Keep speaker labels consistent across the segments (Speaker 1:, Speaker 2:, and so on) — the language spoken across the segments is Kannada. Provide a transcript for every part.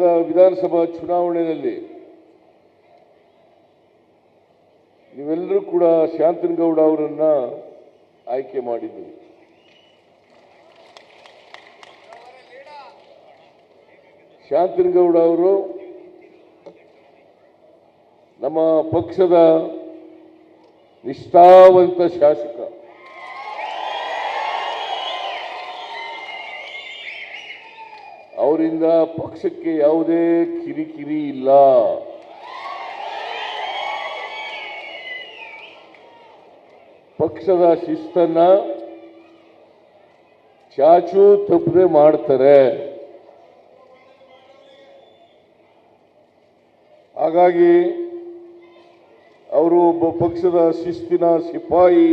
Speaker 1: ವಿಧಾನಸಭಾ ಚುನಾವಣೆಯಲ್ಲಿ ನೀವೆಲ್ಲರೂ ಕೂಡ ಶಾಂತನಗೌಡ ಅವರನ್ನ ಆಯ್ಕೆ ಮಾಡಿದ್ದೀರಿ ಶಾಂತನಗೌಡ ಅವರು ನಮ್ಮ ಪಕ್ಷದ ನಿಷ್ಠಾವಂತ ಶಾಸಕ. ಅವರಿಂದ ಪಕ್ಷಕ್ಕೆ ಯಾವುದೇ ಕಿರಿಕಿರಿ ಇಲ್ಲ. ಪಕ್ಷದ ಶಿಸ್ತನ್ನ ಚಾಚು ತಪ್ಪದೆ ಮಾಡ್ತಾರೆ. ಹಾಗಾಗಿ ಅವರು ಒಬ್ಬ ಪಕ್ಷದ ಶಿಸ್ತಿನ ಸಿಪಾಯಿ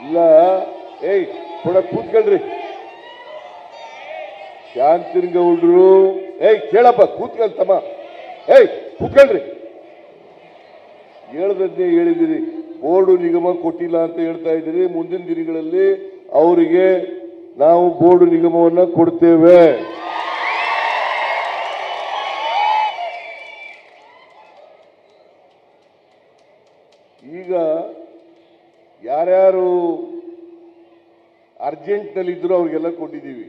Speaker 1: ಇಲ್ಲ. ಏಯ್, ಕೊಡ ಕೂತ್ಕೊಳ್ರಿ. ಶಾಂತಿನಗೌಡ್ರು ಏಯ್, ಕೇಳಪ್ಪ ಕೂತ್ಕೊಳ್ತಮ್ಮ ಏಯ್, ಕೂತ್ಕೊಳ್ರಿ. ಹೇಳ್ದದ್ದೇ ಹೇಳಿದಿರಿ. ಬೋರ್ಡು ನಿಗಮ ಕೊಟ್ಟಿಲ್ಲ ಅಂತ ಹೇಳ್ತಾ ಇದ್ದೀರಿ. ಮುಂದಿನ ದಿನಗಳಲ್ಲಿ ಅವರಿಗೆ ನಾವು ಬೋರ್ಡು ನಿಗಮವನ್ನ ಕೊಡ್ತೇವೆ. ಈಗ ಯಾರ್ಯಾರು ಅರ್ಜೆಂಟ್ನಲ್ಲಿದ್ದರೂ ಅವ್ರಿಗೆಲ್ಲ ಕೊಟ್ಟಿದ್ದೀವಿ.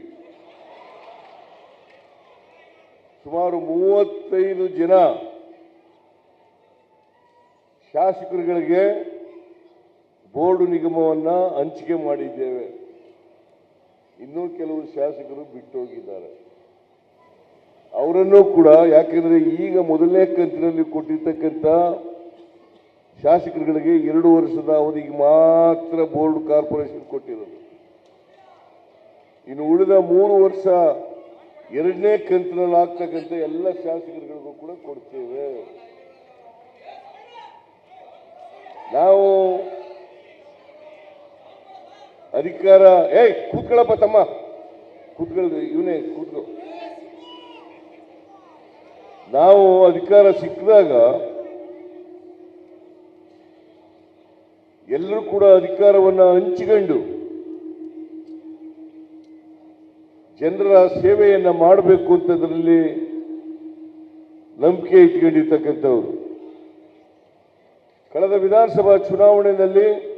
Speaker 1: ಸುಮಾರು ಮೂವತ್ತೈದು ಜನ ಶಾಸಕರುಗಳಿಗೆ ಬೋರ್ಡು ನಿಗಮವನ್ನು ಹಂಚಿಕೆ ಮಾಡಿದ್ದೇವೆ. ಇನ್ನೂ ಕೆಲವು ಶಾಸಕರು ಬಿಟ್ಟು ಹೋಗಿದ್ದಾರೆ ಅವರನ್ನು ಕೂಡ ಯಾಕೆಂದರೆ ಈಗ ಮೊದಲನೇ ಕಂತಿನಲ್ಲಿ ಕೊಟ್ಟಿರ್ತಕ್ಕಂಥ ಶಾಸಕರುಗಳಿಗೆ ಎರಡು ವರ್ಷದ ಅವಧಿಗೆ ಮಾತ್ರ ಬೋರ್ಡ್ ಕಾರ್ಪೊರೇಷನ್ ಕೊಟ್ಟಿರೋದು. ಇನ್ನು ಉಳಿದ ಮೂರು ವರ್ಷ ಎರಡನೇ ಕಂತಿನಲ್ಲಿ ಆಗ್ತಕ್ಕಂಥ ಎಲ್ಲ ಶಾಸಕರುಗಳಿಗೂ ಕೂಡ ಕೊಡ್ತೇವೆ. ನಾವು ಅಧಿಕಾರ, ಏಯ್, ಕೂತ್ಕೊಳ್ಳಪ್ಪ ತಮ್ಮ. ಕೂತ್ಕೊಳ್ಳಿ ಇವನೇ ಕೂತ್ಕೊ. ನಾವು ಅಧಿಕಾರ ಸಿಕ್ಕಿದಾಗ ಎಲ್ಲರೂ ಕೂಡ ಅಧಿಕಾರವನ್ನ ಹಂಚಿಕೊಂಡು ಜನರ ಸೇವೆಯನ್ನು ಮಾಡಬೇಕು ಅಂತದ್ರಲ್ಲಿ ನಂಬಿಕೆ ಇಟ್ಕೊಂಡಿರ್ತಕ್ಕಂಥವ್ರು. ಕಳೆದ ವಿಧಾನಸಭಾ ಚುನಾವಣೆಯಲ್ಲಿ